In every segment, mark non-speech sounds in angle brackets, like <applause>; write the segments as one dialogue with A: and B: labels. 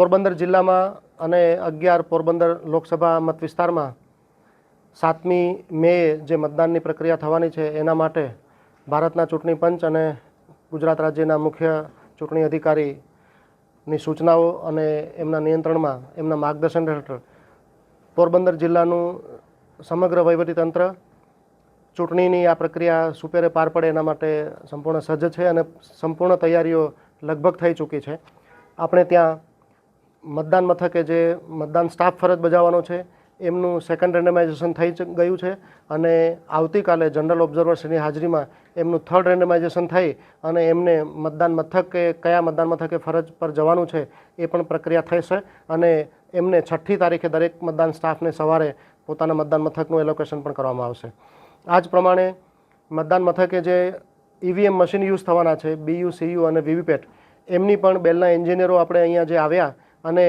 A: પોરબંદર જિલ્લામાં અને અગિયાર પોરબંદર લોકસભા મત વિસ્તારમાં સાતમી મે જે મતદાનની પ્રક્રિયા થવાની છે, એના માટે ભારતના ચૂંટણી પંચ અને ગુજરાત રાજ્યના મુખ્ય ચૂંટણી અધિકારીની સૂચનાઓ અને એમના નિયંત્રણમાં એમના માર્ગદર્શન હેઠળ પોરબંદર જિલ્લાનું સમગ્ર વહીવટીતંત્ર ચૂંટણીની આ પ્રક્રિયા સુપેરે પાર પડે એના માટે સંપૂર્ણ સજ્જ છે અને સંપૂર્ણ તૈયારીઓ લગભગ થઈ ચૂકી છે. આપણે ત્યાં મતદાન મથકે જે મતદાન સ્ટાફ ફરજ બજાવવાનો છે, એમનું સેકન્ડ રેન્ડમાઇઝેશન થઈ ગયું છે અને આવતીકાલે જનરલ ઓબ્ઝર્વર્સની હાજરીમાં એમનું થર્ડ રેન્ડમાઇઝેશન થઈ અને એમને મતદાન મથકે કયા મતદાન મથકે ફરજ પર જવાનું છે એ પણ પ્રક્રિયા થશે અને એમને છઠ્ઠી તારીખે દરેક મતદાન સ્ટાફને સવારે પોતાના મતદાન મથકનું એલોકેશન પણ કરવામાં આવશે. આ જ પ્રમાણે મતદાન મથકે જે ઈવીએમ મશીન યુઝ થવાના છે બીયુ સીયુ અને વીવીપેટ એમની પણ બેલના એન્જિનિયરો આપણે અહીંયા જે આવ્યા અને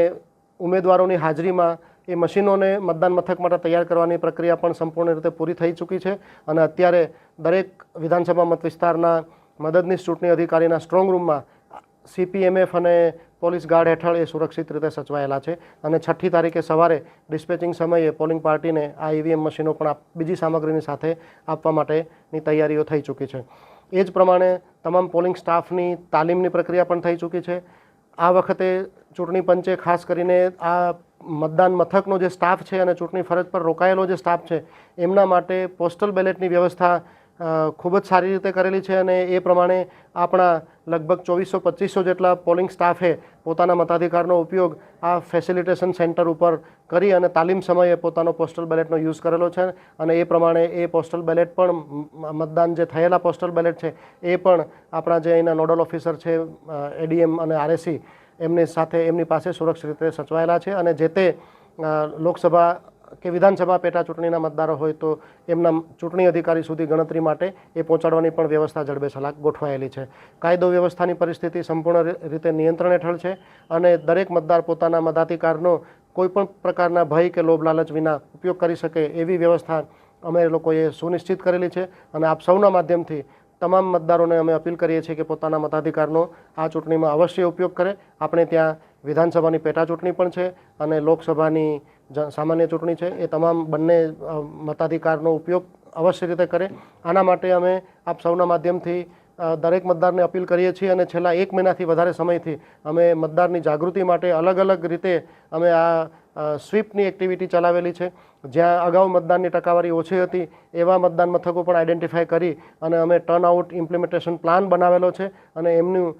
A: ઉમેદવારોની હાજરીમાં એ મશીનોને મતદાન મથક માટે તૈયાર કરવાની પ્રક્રિયા પણ સંપૂર્ણ રીતે પૂરી થઈ ચૂકી છે અને અત્યારે દરેક વિધાનસભા મત વિસ્તારના મદદનીશ ચૂંટણી અધિકારીના સ્ટ્રોંગ રૂમમાં સીપીએમએફ અને પોલીસ ગાર્ડ હેઠળ એ સુરક્ષિત રીતે સચવાયેલા છે અને છઠ્ઠી તારીખે સવારે ડિસ્પેચિંગ સમયે પોલિંગ પાર્ટીને આ ઈવીએમ મશીનો પણ બીજી સામગ્રીની સાથે આપવા માટેની તૈયારીઓ થઈ ચૂકી છે. એ જ પ્રમાણે તમામ પોલિંગ સ્ટાફની તાલીમની પ્રક્રિયા પણ થઈ ચૂકી છે. આ વખતે ચૂંટણી પંચે ખાસ કરીને આ મતદાન મથકનો જે સ્ટાફ છે અને ચૂંટણી ફરજ પર રોકાયેલો જે સ્ટાફ છે, એમના માટે પોસ્ટલ બેલેટની વ્યવસ્થા ખૂબ જ સારી રીતે કરેલી છે અને એ પ્રમાણે આપણા લગભગ ચોવીસો પચીસો જેટલા પોલિંગ સ્ટાફે પોતાના મતાધિકારનો ઉપયોગ આ ફેસિલિટેશન સેન્ટર ઉપર કરી અને તાલીમ સમયે પોતાનો પોસ્ટલ બેલેટનો યુઝ કરેલો છે અને એ પ્રમાણે એ પોસ્ટલ બેલેટ પણ મતદાન જે થયેલા પોસ્ટલ બેલેટ છે એ પણ આપણા જે અહીંના નોડલ ઓફિસર છે એડીએમ અને આરએસી એમની સાથે એમની પાસે સુરક્ષિત રીતે સચવાયેલા છે અને જે તે લોકસભા કે વિધાનસભા પેટા ચૂંટણીના મતદારો હોય તો એમના ચૂંટણી અધિકારી સુધી ગણતરી માટે એ પહોંચાડવાની પણ વ્યવસ્થા જડબે સલાક ગોઠવાયેલી છે. કાયદો વ્યવસ્થાની પરિસ્થિતિ સંપૂર્ણ રીતે નિયંત્રણ હેઠળ છે અને દરેક મતદાર પોતાના મતાધિકારનો કોઈપણ પ્રકારના ભય કે લોભ લાલચ વિના ઉપયોગ કરી શકે એવી વ્યવસ્થા અમે લોકોએ સુનિશ્ચિત કરેલી છે અને આપ સૌના માધ્યમથી તમામ મતદારોને અમે અપીલ કરીએ છીએ કે પોતાના મતાધિકારનો આ ચૂંટણીમાં અવશ્ય ઉપયોગ કરે. આપણે ત્યાં વિધાનસભાની પેટા ચૂંટણી પણ છે અને લોકસભાની સામાન્ય ચૂંટણી છે, એ તમામ બંને મતાધિકારનો ઉપયોગ અવશ્ય રીતે કરે. આના માટે અમે આપ સૌના માધ્યમથી દરેક મતદારને અપીલ કરીએ છીએ અને છેલ્લા એક મહિનાથી વધારે સમયથી અમે મતદારની જાગૃતિ માટે અલગ અલગ રીતે અમે આ સ્વીપની એક્ટિવિટી ચલાવેલી છે. જ્યાં અગાઉ મતદાનની ટકાવારી ઓછી હતી, એવા મતદાન મથકો પણ આઈડેન્ટિફાય કરી અને અમે ટર્ન આઉટ ઇમ્પ્લિમેન્ટેશન પ્લાન બનાવેલો છે અને એમનું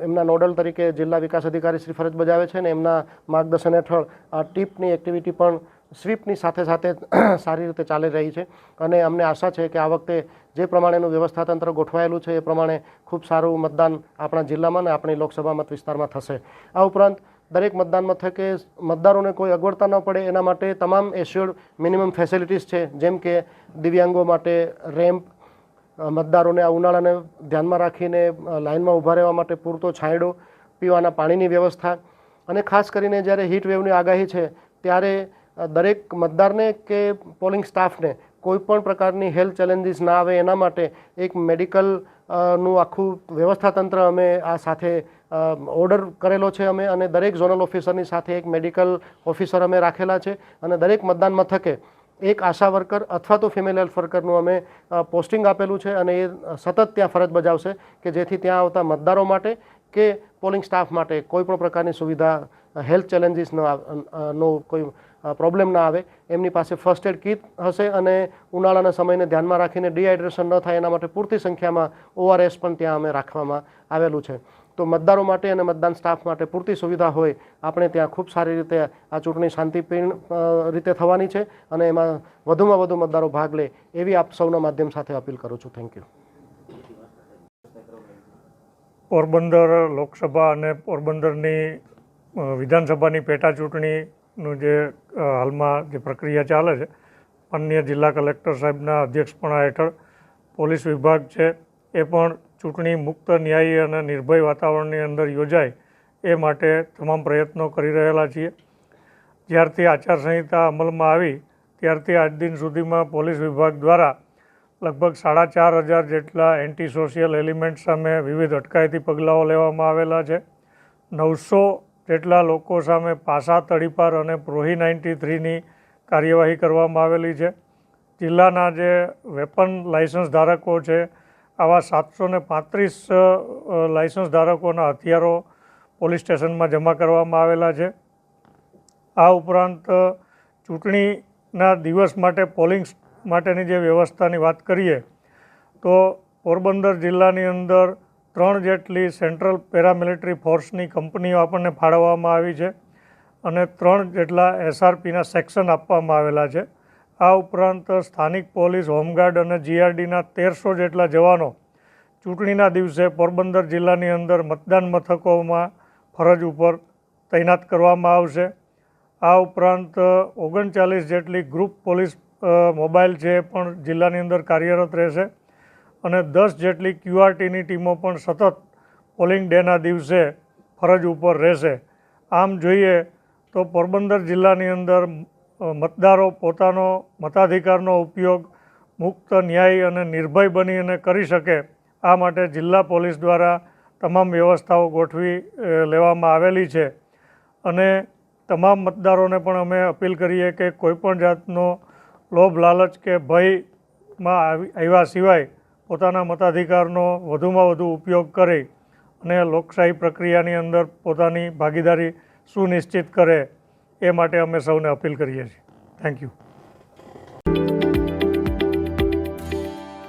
A: એમના નોડલ તરીકે જિલ્લા વિકાસ અધિકારી શ્રી ફરજ બજાવે છે અને એમના માર્ગદર્શન હેઠળ આ ટીપની એક્ટિવિટી પણ સ્વીપની સાથે સાથે <clears throat> સારી રીતે ચાલી રહી છે. અને અમને આશા છે કે આ વખતે જે પ્રમાણેનું વ્યવસ્થા તંત્ર ગોઠવાયેલું છે એ પ્રમાણે ખૂબ સારું મતદાન આપણા જિલ્લામાં અને આપણી લોકસભા મત વિસ્તારમાં થશે. આ ઉપરાંત દરેક મતદાન મથકે મતદારોને કોઈ અગવડતા ન પડે, એના માટે તમામ એશ્યોર્ડ મિનિમમ ફેસિલિટીઝ છે, જેમ કે દિવ્યાંગો માટે રેમ્પ મતદારોને આ ઉનાળાને ધ્યાનમાં રાખીને લાઇનમાં ઊભા રહેવા માટે પૂરતો છાંયડો, પીવાના પાણીની વ્યવસ્થા અને ખાસ કરીને જ્યારે હીટ વેવની આગાહી છે, ત્યારે દરેક મતદારને કે પોલિંગ સ્ટાફને કોઈપણ પ્રકારની હેલ્થ ચેલેન્જીસ ના આવે એના માટે એક મેડિકલ નું આખું વ્યવસ્થા તંત્ર અમે આ સાથે ઓર્ડર કરેલો છે અમે અને દરેક ઝોનલ ઓફિસરની સાથે એક મેડિકલ ઓફિસર અમે રાખેલા છે અને દરેક મતદાન મથકે એક આશા વર્કર અથવા તો ફિમેલ હેલ્થ વર્કરનું અમે પોસ્ટિંગ આપેલું છે અને એ સતત ત્યાં ફરજ બજાવશે કે જેથી ત્યાં આવતા મતદારો માટે કે પોલિંગ સ્ટાફ માટે કોઈ પણ પ્રકારની સુવિધા હેલ્થ ચેલેન્જીસ નો કોઈ પ્રોબ્લેમ ના આવે. એમની પાસે ફર્સ્ટ એડ કીટ હશે અને ઉનાળાના સમયને ધ્યાનમાં રાખીને ડિહાઇડ્રેશન ન થાય એના માટે પૂરતી સંખ્યામાં ઓઆરએસ પણ ત્યાં અમે રાખવામાં આવેલું છે. તો મતદારો માટે અને મતદાન સ્ટાફ માટે પૂરતી સુવિધા હોય, આપણે ત્યાં ખૂબ સારી રીતે આ ચૂંટણી શાંતિપૂર્ણ રીતે થવાની છે અને એમાં વધુમાં વધુ મતદારો ભાગ લે એવી આપ સૌના માધ્યમ સાથે અપીલ કરું છું. થેન્ક યુ
B: પોરબંદર લોકસભા અને પોરબંદરની વિધાનસભાની પેટા ચૂંટણીનું જે હાલમાં જે પ્રક્રિયા ચાલે છે અન્ય જિલ્લા કલેક્ટર સાહેબના અધ્યક્ષપણા હેઠળ પોલીસ વિભાગ છે, એ પણ ચૂંટણી મુક્ત, ન્યાયી અને નિર્ભય વાતાવરણની અંદર યોજાય એ માટે તમામ પ્રયત્નો કરી રહેલા છીએ. જ્યારથી આચારસંહિતા અમલમાં આવી, ત્યારથી આજ દિન સુધીમાં પોલીસ વિભાગ દ્વારા લગભગ સાડા ચાર હજાર જેટલા એન્ટી સોશિયલ એલિમેન્ટ સામે વિવિધ અટકાયતી પગલાઓ લેવામાં આવેલા છે. નવસો જેટલા લોકો સામે પાસા તડીપાર અને પ્રોહી નાઇન્ટી થ્રીની કાર્યવાહી કરવામાં આવેલી છે. જિલ્લાના જે વેપન લાઇસન્સ ધારકો છે, આવા સાતસો ને પાંત્રીસ લાઇસન્સ ધારકોના હથિયારો પોલીસ સ્ટેશનમાં જમા કરવામાં આવેલા છે. આ ઉપરાંત ચૂંટણીના દિવસ માટે પોલિંગ માટેની જે વ્યવસ્થાની વાત કરીએ, તો પોરબંદર જિલ્લાની અંદર ત્રણ જેટલી સેન્ટ્રલ પેરામિલિટરી ફોર્સની કંપનીઓ આપણને ફાળવવામાં આવી છે અને ત્રણ જેટલા એસઆરપીના સેક્શન આપવામાં આવેલા છે. આ ઉપરાંત સ્થાનિક પોલીસ, હોમગાર્ડ અને જીઆરડીના તેરસો જેટલા જવાનો ચૂંટણીના દિવસે પોરબંદર જિલ્લાની અંદર મતદાન મથકોમાં ફરજ ઉપર તૈનાત કરવામાં આવશે. આ ઉપરાંત ઓગણચાલીસ જેટલી ગ્રુપ પોલીસ મોબાઈલ છે પણ જિલ્લાની અંદર કાર્યરત રહેશે. અને દસ જેટલી ક્યુઆરટીની ટીમો પણ સતત પોલિંગ ડેના દિવસે ફરજ ઉપર રહેશે. આમ જોઈએ તો પોરબંદર જિલ્લાની અંદર મતદારો પોતાનો મતાધિકારનો ઉપયોગ મુક્ત, ન્યાયી અને નિર્ભય બની અને કરી શકે આ માટે જિલ્લા પોલીસ દ્વારા તમામ વ્યવસ્થાઓ ગોઠવી લેવામાં આવેલી છે. અને તમામ મતદારોને પણ અમે અપીલ કરીએ કે કોઈપણ જાતનો લોભ, લાલચ કે ભયમાં આવી- આવ્યા સિવાય પોતાના મતાધિકારનો વધુમાં વધુ ઉપયોગ કરી અને લોકશાહી પ્રક્રિયાની અંદર પોતાની ભાગીદારી સુનિશ્ચિત કરે, એ માટે અમે સૌને અપીલ કરીએ છીએ. Thank you